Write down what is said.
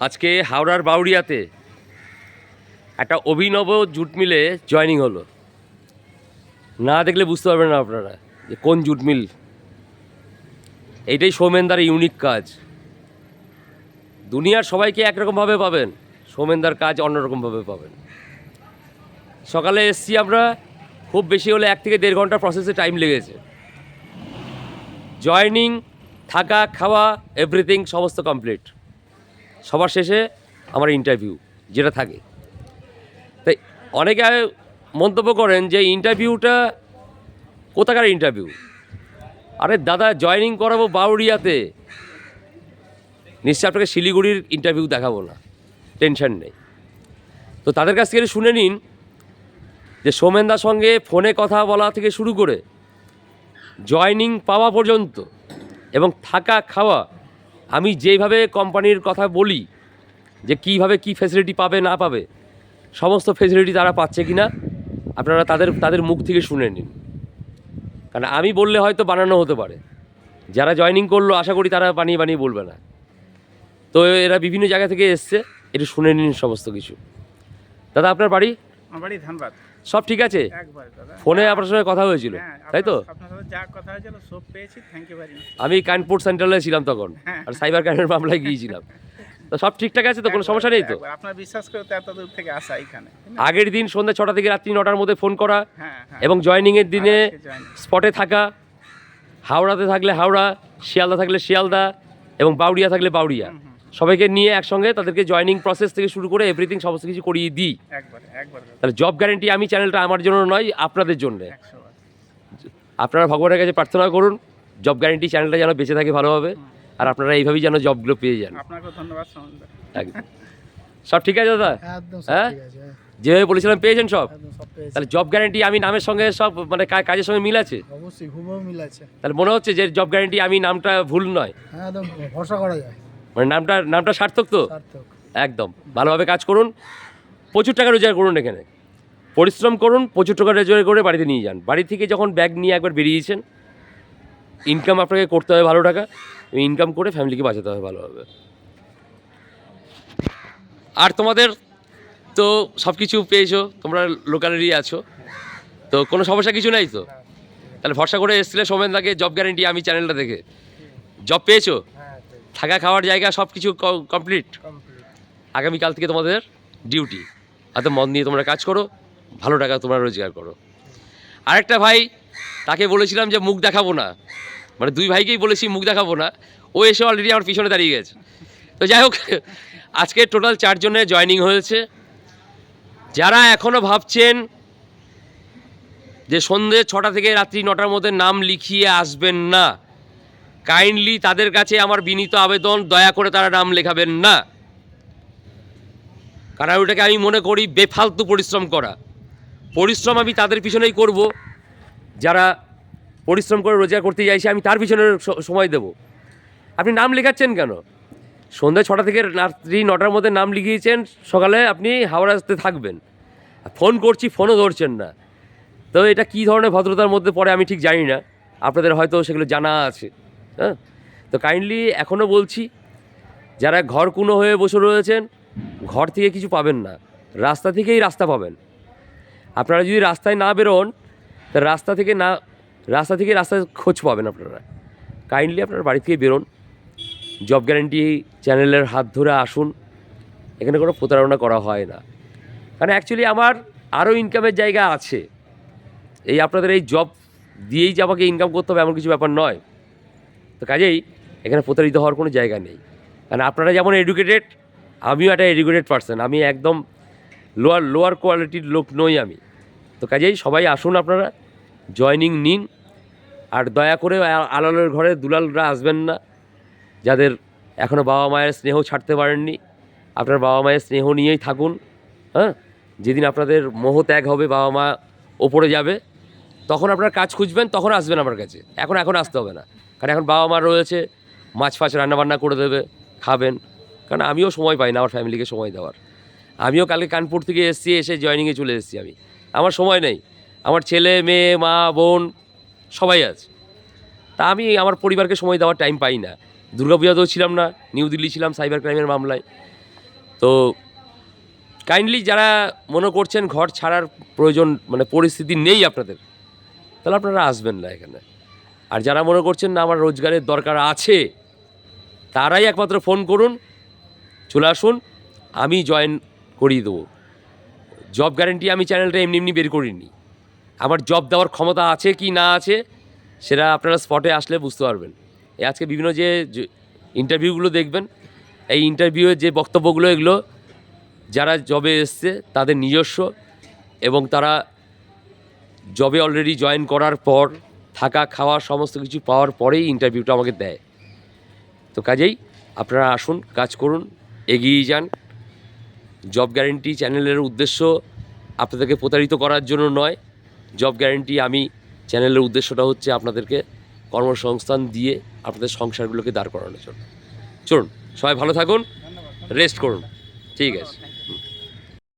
আজকে হাওড়ার বাউরিয়াতে একটা অভিনব জুট মিলে জয়েনিং হলো। না দেখলে বুঝতে পারবেন না আপনারা যে কোন জুট মিল। এইটাই সৌমেনদার ইউনিক কাজ। দুনিয়ার সবাইকে একরকমভাবে পাবেন, সৌমেনদার কাজ অন্যরকমভাবে পাবেন। সকালে এসছি আমরা, খুব বেশি হলে এক থেকে দেড় ঘণ্টা প্রসেসে টাইম লেগেছে। জয়নিং, থাকা, খাওয়া এভরিথিং সমস্ত কমপ্লিট সবার শেষে আমার ইন্টারভিউ যেটা থাকে। তাই অনেকে মন্তব্য করেন যে ইন্টারভিউটা কোথাকার ইন্টারভিউ আরে দাদা জয়নিং করাবো বাউরিয়াতে। নিশ্চয় আপনাকে শিলিগুড়ির ইন্টারভিউ দেখাবো না টেনশন নেই। তো তাদের কাছ থেকে শুনে নিন যে সোমেনদার সঙ্গে ফোনে কথা বলা থেকে শুরু করে জয়নিং পাওয়া পর্যন্ত এবং থাকা খাওয়া আমি যেইভাবে কোম্পানির কথা বলি, যে কীভাবে কি ফেসিলিটি পাবে, না পাবে, সমস্ত ফেসিলিটি তারা পাচ্ছে কি না আপনারা তাদের তাদের মুখ থেকে শুনে নিন। কারণ আমি বললে হয়তো বানানো হতে পারে। যারা জয়নিং করল, আশা করি তারা বানিয়ে বানিয়ে বলবে না। তো এরা বিভিন্ন জায়গা থেকে এসছে এটা শুনে নিন সমস্ত কিছু। দাদা, আপনার বাড়ি? আমার বাড়ি ধানবাদ। সব ঠিক আছে? ফোনে আপনার সঙ্গে কথা হয়েছিল। হ্যাঁ, তাই তো? আমি কানপুর সেন্ট্রালে ছিলাম তখন। আর সাইবার ক্রাইমের মামলায় গিয়েছিলাম। তো সব ঠিকঠাক আছে তো? কোনো সমস্যা নেই তো? আপনার বিশ্বাস করে এত দূর থেকে আসা এখানে আগের দিন সন্ধ্যা ছটা থেকে রাত্রি নটার মধ্যে ফোন করা হ্যাঁ হ্যাঁ। এবং জয়নিংয়ের দিনে স্পটে থাকা হাওড়াতে থাকলে হাওড়া শিয়ালদা থাকলে শিয়ালদা এবং বাউরিয়া থাকলে বাউরিয়া সবাইকে নিয়ে একসঙ্গে তাদেরকে জয়নিং প্রসেস থেকে শুরু করে এভরিথিং সমস্ত কিছু করিয়ে দিই। একবার একবার দাদা তাহলে জব গ্যারেন্টি আমি চ্যানেলটা আমার জন্য নয় আপনাদের জন্য। আপনারা ভগবানের কাছে প্রার্থনা করুন জব গ্যারেন্টি চ্যানেলটা যেন বেঁচে থাকে ভালোভাবে আর আপনারা এইভাবেই যেন জবগুলো পেয়ে যান। ধন্যবাদ একদম। সব ঠিক আছে দাদা? হ্যাঁ? ঠিক আছে হ্যাঁ, যেভাবে বলেছিলাম পেয়েছেন সব? সব তাহলে জব গ্যারেন্টি আমি নামের সঙ্গে সব মানে কাজের সঙ্গে মিল আছে? অবশ্যই মিল আছে। তাহলে মনে হচ্ছে যে জব গ্যারেন্টি আমি নামটা ভুল নয়। হ্যাঁ ভরসা করা যায়। মানে নামটা নামটা সার্থক তো? একদম। ভালোভাবে কাজ করুন। প্রচুর টাকা রোজগার করুন এখানে। পরিশ্রম করুন প্রচুর টাকা রোজগার করে বাড়িতে নিয়ে যান। বাড়ি থেকে যখন ব্যাগ নিয়ে একবার বেরিয়েছেন ইনকাম আপনাকে করতে হবে ভালো টাকা। ইনকাম করে ফ্যামিলিকে বাঁচাতে হবে ভালোভাবে। আর তোমাদের তো সব কিছু পেয়েছ তোমরা লোকালেরই আছো। তো কোনো সমস্যা কিছু নাই তো? তাহলে ভরসা করে এসেছিলে সোমেনদাকে জব গ্যারেন্টি আমি চ্যানেলটা দেখে। জব পেয়েছ? থাকা খাওয়ার জায়গা সব কিছু কমপ্লিট আগামীকাল থেকে তোমাদের ডিউটি হাতে মন দিয়ে তোমরা কাজ করো ভালো টাকা তোমরা রোজগার করো। আরেকটা ভাই তাকে বলেছিলাম যে মুখ দেখাবো না। মানে দুই ভাইকেই বলেছি মুখ দেখাবো না। ও এসে অলরেডি আমার পিছনে দাঁড়িয়ে গেছে। তো যাই হোক আজকে টোটাল চারজনের জয়েনিং হয়েছে। যারা এখনও ভাবছেন যে সন্ধ্যে ছটা থেকে রাত্রি নটার মধ্যে নাম লিখিয়ে আসবেন না কাইন্ডলি তাদের কাছে আমার বিনীত আবেদন, দয়া করে তারা নাম লেখাবেন না। কারণ ওটাকে আমি মনে করি বেফালতু পরিশ্রম করা। পরিশ্রম আমি তাদের পিছনেই করব। যারা পরিশ্রম করে রোজগার করতে চাইছে, আমি তার পিছনে সময় দেব। আপনি নাম লেখাচ্ছেন কেন? সন্ধ্যা ছটা থেকে রাত্রি নটার মধ্যে নাম লিখিয়েছেন, সকালে আপনি হাওড়াতে থাকবেন। ফোন করছি, ফোনও ধরছেন না। তো এটা কী ধরনের ভদ্রতার মধ্যে পড়ে আমি ঠিক জানি না। আপনাদের হয়তো সেগুলো জানা আছে। হ্যাঁ? তো কাইন্ডলি এখনও বলছি, যারা ঘর কুনো হয়ে বসে রয়েছেন, ঘর থেকে কিছু পাবেন না। রাস্তা থেকেই রাস্তা পাবেন। আপনারা যদি রাস্তায় না বেরোন, তা রাস্তা থেকে না, রাস্তা থেকে রাস্তায় খোঁজ পাবেন আপনারা। কাইন্ডলি আপনারা বাড়ি থেকে বেরোন। জব গ্যারেন্টি চ্যানেলের হাত ধরে আসুন। এখানে কোনো প্রতারণা করা হয় না। কারণ অ্যাকচুয়ালি আমার আরও ইনকামের জায়গা আছে। এই আপনাদের এই জব দিয়েই যে আমাকে ইনকাম করতে হবে এমন কিছু ব্যাপার নয়। তো কাজেই এখানে প্রতারিত হওয়ার কোনো জায়গা নেই। কারণ আপনারা যেমন এডুকেটেড আমিও একটা এডুকেটেড পার্সন আমি একদম লোয়ার লোয়ার কোয়ালিটির লোক নই আমি। তো কাজেই সবাই আসুন আপনারা জয়নিং নিন, আর দয়া করে আলালের ঘরে দুলালরা আসবেন না, যাদের এখনও বাবা মায়ের স্নেহ ছাড়তে পারেননি। আপনার বাবা মায়ের স্নেহ নিয়েই থাকুন হ্যাঁ? যেদিন আপনাদের মোহ ত্যাগ হবে, বাবা মা ওপরে যাবে, তখন আপনারা কাজ খুঁজবেন, তখন আসবেন আমার কাছে। এখন এখন আসতে হবে না। কারণ এখন বাবা মা রয়েছে, মাছ ফাছ রান্নাবান্না করে দেবে, খাবেন। কারণ আমিও সময় পাই না আমার ফ্যামিলিকে সময় দেওয়ার। আমিও কালকে কানপুর থেকে এসেছি, এসে জয়নিংয়ে চলে এসেছি আমি। আমার সময় নেই। আমার ছেলে, মেয়ে, মা, বোন, সবাই আছে। তা আমি আমার পরিবারকে সময় দেওয়ার টাইম পাই না। দুর্গাপূজাতেও ছিলাম না নিউ দিল্লি ছিলাম সাইবার ক্রাইমের মামলায়। তো কাইন্ডলি যারা মনে করছেন ঘর ছাড়ার প্রয়োজন মানে পরিস্থিতি নেই আপনাদের, তাহলে আপনারা আসবেন না এখানে। আর যারা মনে করছেন না আমার রোজগারের দরকার আছে, তারাই একমাত্র ফোন করুন, চলে আসুন, আমি জয়েন করিয়ে দেবো। জব গ্যারেন্টি আমি চ্যানেলটা এমনি এমনি বের করিনি। আমার জব দেওয়ার ক্ষমতা আছে কি না আছে, সেটা আপনারা স্পটে আসলে বুঝতে পারবেন। এই আজকে বিভিন্ন যে ইন্টারভিউগুলো দেখবেন, এই ইন্টারভিউয়ের যে বক্তব্যগুলো, এগুলো যারা জবে এসছে, তাদের নিজস্ব এবং তারা জবে অলরেডি জয়েন করার পর থাকা, খাওয়া, সমস্ত কিছু পাওয়ার পরেই ইন্টারভিউটা আমাকে দেয়। তো কাজেই আপনারা আসুন, কাজ করুন এগিয়ে যান। জব গ্যারেন্টি চ্যানেলের উদ্দেশ্য আপনাদেরকে প্রতারিত করার জন্য নয়। জব গ্যারেন্টি আমি চ্যানেলের উদ্দেশ্যটা হচ্ছে আপনাদেরকে কর্মসংস্থান দিয়ে আপনাদের সংসারগুলোকে দাঁড় করানোর জন্য। চলুন, সবাই ভালো থাকুন রেস্ট করুন। ঠিক আছে.